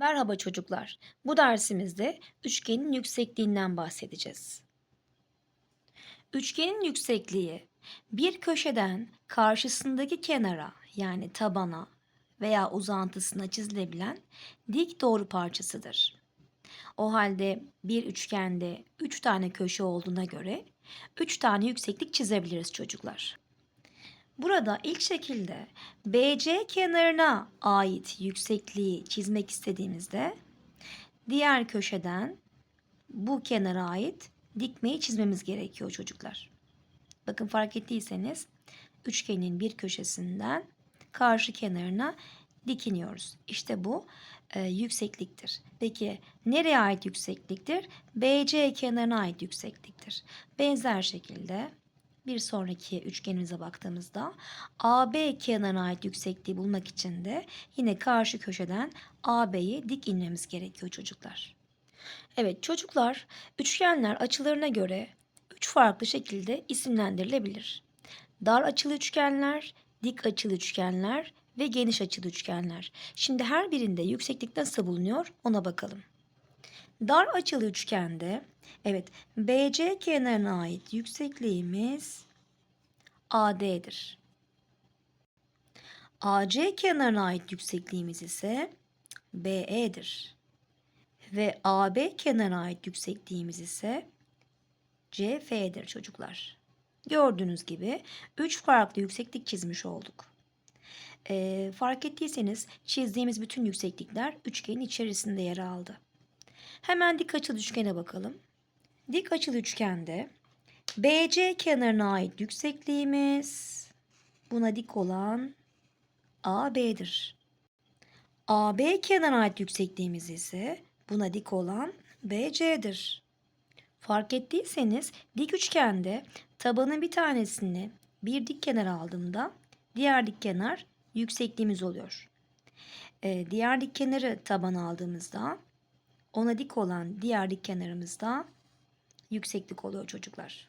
Merhaba çocuklar. Bu dersimizde üçgenin yüksekliğinden bahsedeceğiz. Üçgenin yüksekliği bir köşeden karşısındaki kenara yani tabana veya uzantısına çizilebilen dik doğru parçasıdır. O halde bir üçgende 3 tane köşe olduğuna göre 3 tane yükseklik çizebiliriz çocuklar. Burada ilk şekilde BC kenarına ait yüksekliği çizmek istediğimizde diğer köşeden bu kenara ait dikmeyi çizmemiz gerekiyor çocuklar. Bakın fark ettiyseniz üçgenin bir köşesinden karşı kenarına dikiniyoruz. İşte bu e, yüksekliktir. Peki nereye ait yüksekliktir? BC kenarına ait yüksekliktir. Benzer şekilde bir sonraki üçgenimize baktığımızda AB kenarına ait yüksekliği bulmak için de yine karşı köşeden AB'ye dik inmemiz gerekiyor çocuklar. Evet çocuklar üçgenler açılarına göre üç farklı şekilde isimlendirilebilir. Dar açılı üçgenler, dik açılı üçgenler ve geniş açılı üçgenler. Şimdi her birinde yükseklik nasıl bulunuyor ona bakalım. Dar açılı üçgende evet BC kenarına ait yüksekliğimiz AD'dir. AC kenarına ait yüksekliğimiz ise BE'dir. Ve AB kenarına ait yüksekliğimiz ise CF'dir çocuklar. Gördüğünüz gibi 3 farklı yükseklik çizmiş olduk. Ee, fark ettiyseniz çizdiğimiz bütün yükseklikler üçgenin içerisinde yer aldı. Hemen dik açılı üçgene bakalım. Dik açılı üçgende BC kenarına ait yüksekliğimiz buna dik olan AB'dir. AB kenarına ait yüksekliğimiz ise buna dik olan BC'dir. Fark ettiyseniz dik üçgende tabanın bir tanesini bir dik kenar aldığımda diğer dik kenar yüksekliğimiz oluyor. Ee, diğer dik kenarı taban aldığımızda ona dik olan diğer dik kenarımızda yükseklik oluyor çocuklar.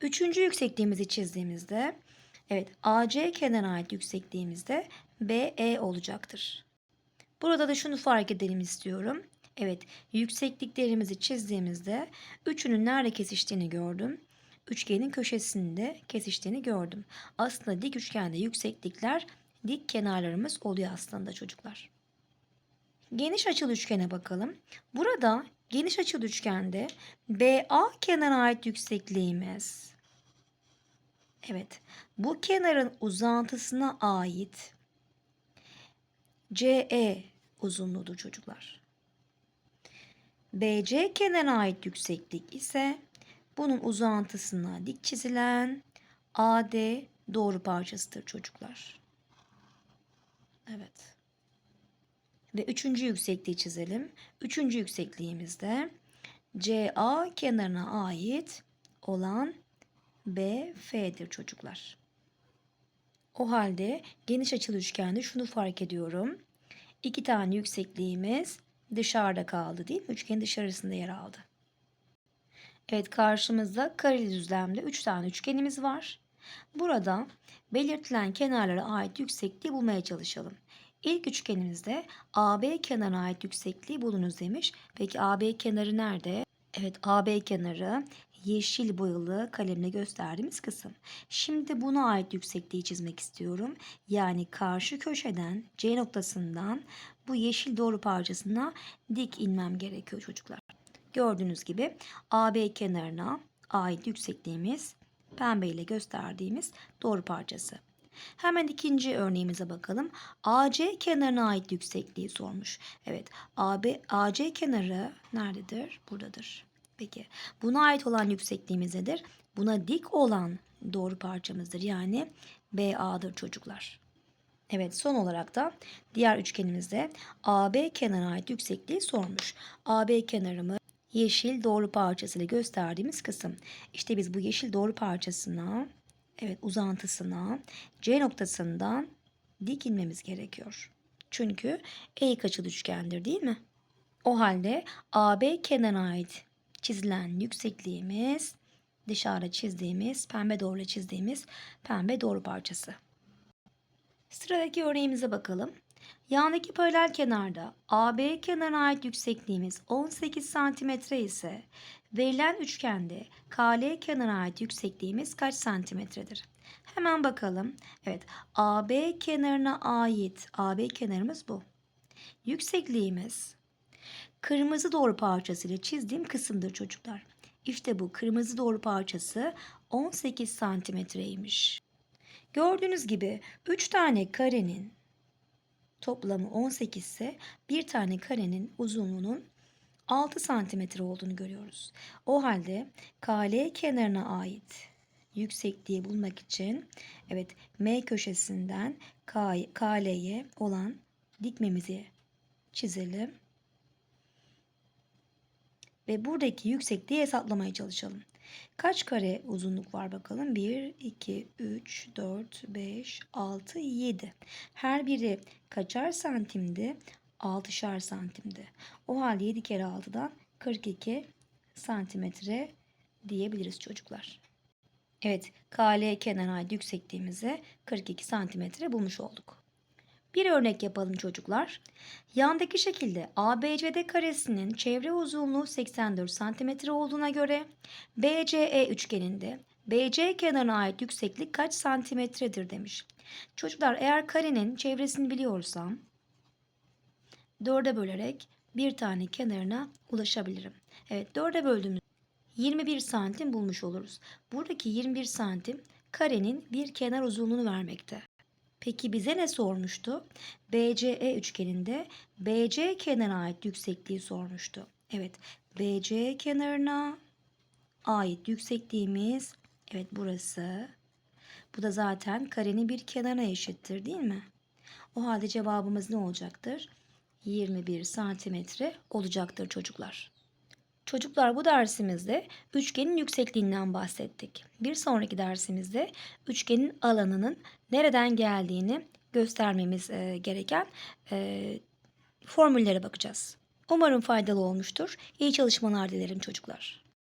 Üçüncü yüksekliğimizi çizdiğimizde evet AC kenarına ait yüksekliğimizde BE olacaktır. Burada da şunu fark edelim istiyorum. Evet yüksekliklerimizi çizdiğimizde üçünün nerede kesiştiğini gördüm. Üçgenin köşesinde kesiştiğini gördüm. Aslında dik üçgende yükseklikler dik kenarlarımız oluyor aslında çocuklar. Geniş açılı üçgene bakalım. Burada geniş açılı üçgende BA kenarına ait yüksekliğimiz. Evet. Bu kenarın uzantısına ait CE uzunluğudur çocuklar. BC kenarına ait yükseklik ise bunun uzantısına dik çizilen AD doğru parçasıdır çocuklar. Evet. Ve üçüncü yüksekliği çizelim. Üçüncü yüksekliğimizde CA kenarına ait olan BF'dir çocuklar. O halde geniş açılı üçgende şunu fark ediyorum. İki tane yüksekliğimiz dışarıda kaldı değil mi? Üçgenin dışarısında yer aldı. Evet karşımızda kareli düzlemde 3 tane üçgenimiz var. Burada belirtilen kenarlara ait yüksekliği bulmaya çalışalım. İlk üçgenimizde AB kenarına ait yüksekliği bulunuz demiş. Peki AB kenarı nerede? Evet AB kenarı yeşil boyalı kalemle gösterdiğimiz kısım. Şimdi buna ait yüksekliği çizmek istiyorum. Yani karşı köşeden C noktasından bu yeşil doğru parçasına dik inmem gerekiyor çocuklar. Gördüğünüz gibi AB kenarına ait yüksekliğimiz pembe ile gösterdiğimiz doğru parçası. Hemen ikinci örneğimize bakalım. AC kenarına ait yüksekliği sormuş. Evet, AB AC kenarı nerededir? Buradadır. Peki, buna ait olan yüksekliğimiz nedir? Buna dik olan doğru parçamızdır. Yani BA'dır çocuklar. Evet son olarak da diğer üçgenimizde AB kenarına ait yüksekliği sormuş. AB kenarımı yeşil doğru parçasıyla gösterdiğimiz kısım. İşte biz bu yeşil doğru parçasına evet uzantısına C noktasından dik inmemiz gerekiyor. Çünkü eğik açılı üçgendir değil mi? O halde AB kenarına ait çizilen yüksekliğimiz dışarıda çizdiğimiz pembe doğru çizdiğimiz pembe doğru parçası. Sıradaki örneğimize bakalım. Yandaki paralel kenarda AB kenarına ait yüksekliğimiz 18 cm ise verilen üçgende KL kenarına ait yüksekliğimiz kaç santimetredir? Hemen bakalım. Evet, AB kenarına ait AB kenarımız bu. Yüksekliğimiz kırmızı doğru parçası ile çizdiğim kısımdır çocuklar. İşte bu kırmızı doğru parçası 18 santimetreymiş. Gördüğünüz gibi 3 tane karenin toplamı 18 ise bir tane karenin uzunluğunun 6 santimetre olduğunu görüyoruz. O halde KL kenarına ait yüksekliği bulmak için evet M köşesinden KL'ye olan dikmemizi çizelim. Ve buradaki yüksekliği hesaplamaya çalışalım. Kaç kare uzunluk var bakalım? 1, 2, 3, 4, 5, 6, 7. Her biri kaçar santimdi? 6'şar santimdi. O halde 7 kere 6'dan 42 santimetre diyebiliriz çocuklar. Evet, KL kenarına ait yüksekliğimizi 42 santimetre bulmuş olduk. Bir örnek yapalım çocuklar. Yandaki şekilde ABCD karesinin çevre uzunluğu 84 cm olduğuna göre BCE üçgeninde BC kenarına ait yükseklik kaç santimetredir demiş. Çocuklar eğer karenin çevresini biliyorsam 4'e bölerek bir tane kenarına ulaşabilirim. Evet 4'e böldüğümüz 21 santim bulmuş oluruz. Buradaki 21 santim karenin bir kenar uzunluğunu vermekte. Peki bize ne sormuştu? BCE üçgeninde BC kenarına ait yüksekliği sormuştu. Evet, BC kenarına ait yüksekliğimiz evet burası. Bu da zaten karenin bir kenarına eşittir değil mi? O halde cevabımız ne olacaktır? 21 santimetre olacaktır çocuklar. Çocuklar bu dersimizde üçgenin yüksekliğinden bahsettik. Bir sonraki dersimizde üçgenin alanının nereden geldiğini göstermemiz e, gereken e, formüllere bakacağız. Umarım faydalı olmuştur. İyi çalışmalar dilerim çocuklar.